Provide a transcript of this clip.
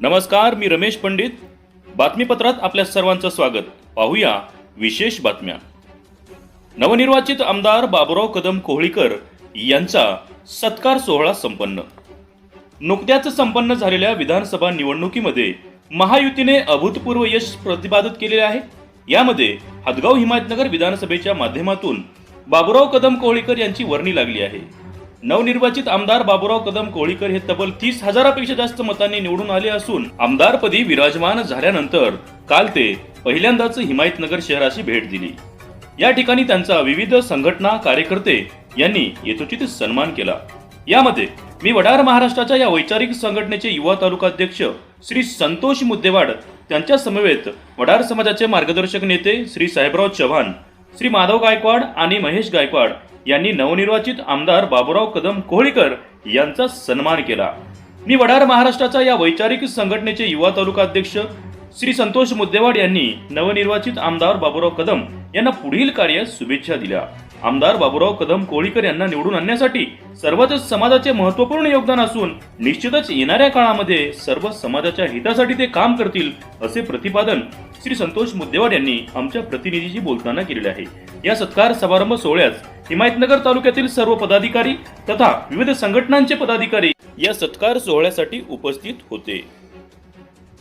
नमस्कार मी रमेश पंडित. बातमीपत्रात आपल्या सर्वांचं स्वागत. पाहूया विशेष बातम्या. नवनिर्वाचित आमदार बाबुराव कदम कोहळीकर यांचा सत्कार सोहळा संपन्न. नुकत्याच संपन्न झालेल्या विधानसभा निवडणुकीमध्ये महायुतीने अभूतपूर्व यश प्रतिपादित केले आहे. यामध्ये हदगाव हिमायतनगर विधानसभेच्या माध्यमातून बाबुराव कदम कोहळीकर यांची वर्णी लागली आहे. नवनिर्वाचित आमदार बाबुराव कदम कोहळीकर हे तब्बल तीस हजारापेक्षा जास्त मतांनी निवडून आले असून आमदारपदी विराजमान झाल्यानंतर काल ते पहिल्यांदाच हिमायतनगर शहराशी भेट दिली. या ठिकाणी त्यांचा विविध संघटना कार्यकर्ते यांनी यथोचित सन्मान केला. यामध्ये मी वडार महाराष्ट्राच्या या वैचारिक संघटनेचे युवा तालुकाध्यक्ष श्री संतोष मुद्देवाड त्यांच्या समवेत वडार समाजाचे मार्गदर्शक नेते श्री साहेबराव चव्हाण श्री माधव गायकवाड आणि महेश गायकवाड यांनी नवनिर्वाचित आमदार बाबुराव कदम कोहळीकर यांचा सन्मान केला. मी वडार महाराष्ट्राच्या या वैचारिक संघटनेचे युवा तालुका अध्यक्ष श्री संतोष मुद्देवाड यांनी नवनिर्वाचित आमदार बाबुराव कदम यांना पुढील कार्य शुभेच्छा दिल्या. आमदार बाबुराव कदम कोळीकर यांना निवडून आणण्यासाठी सर्वच समाजाचे महत्त्वपूर्ण योगदान असून निश्चितच येणाऱ्या काळामध्ये सर्व समाजाच्या हितासाठी ते काम करतील असे प्रतिपादन श्री संतोष मुद्देवाड यांनी आमच्या प्रतिनिधीशी बोलताना केलेले आहे. या सत्कार समारंभ सोहळ्यात हिमायतनगर तालुक्यातील सर्व पदाधिकारी तथा विविध संघटनांचे पदाधिकारी या सत्कार सोहळ्यासाठी उपस्थित होते.